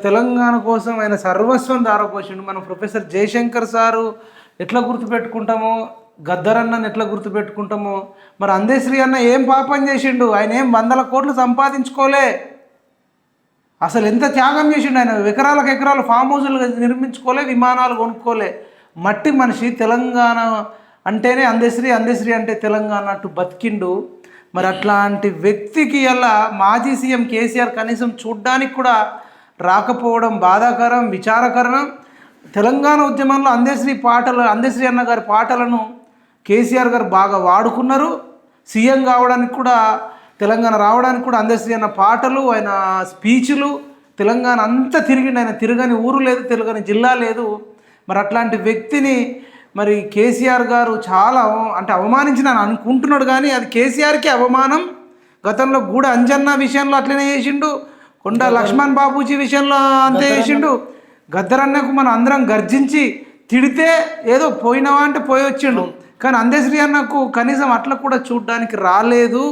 తెలంగాణ కోసం ఆయన సర్వస్వం దారపోసిండు మన ప్రొఫెసర్ జయశంకర్ సారు ఎట్లా గుర్తుపెట్టుకుంటామో గద్దరన్నని ఎట్లా గుర్తుపెట్టుకుంటామో మరి అందేశ్రీ అన్న ఏం పాపం చేసిండు? ఆయన ఏం వందల కోట్లు సంపాదించుకోలే? అసలు ఎంత త్యాగం చేసిండు ఆయన? ఎకరాలకు ఎకరాలు ఫామ్ హౌజులు నిర్మించుకోలే విమానాలు కొనుక్కోలే. మట్టి మనిషి తెలంగాణ అంటేనే అందశ్రీ అందేశ్రీ అంటే తెలంగాణ అట్టు బతికిండు. మరి అట్లాంటి వ్యక్తికి అలా మాజీ సీఎం కేసీఆర్ కనీసం చూడ్డానికి కూడా రాకపోవడం బాధాకరం విచారకరం. తెలంగాణ ఉద్యమంలో అందశ్రీ పాటలు అందశ్రీ అన్న గారి పాటలను కేసీఆర్ గారు బాగా వాడుకున్నారు. సీఎం కావడానికి కూడా తెలంగాణ రావడానికి కూడా అందశ్రీ అన్న పాటలు ఆయన స్పీచ్లు తెలంగాణ అంతా తిరిగిండు ఆయన తిరగని ఊరు లేదు తిరగని జిల్లా లేదు. మరి అట్లాంటి వ్యక్తిని మరి కేసీఆర్ గారు చాలా అవ- అంటే అవమానించిన అనుకుంటున్నాడు కానీ అది కేసీఆర్కి అవమానం. గతంలో గూడ అంజన్న విషయంలో అట్లనే చేసిండు. కొండ లక్ష్మణ్ బాబూజీ విషయంలో అంతే చేసిండు. గద్దరన్నకు మనం అందరం గర్జించి తిడితే ఏదో పోయినావా అంటే పోయి వచ్చిండు కానీ అందశ్రీ అన్నకు కనీసం అట్లా కూడా చూడడానికి రాలేదు.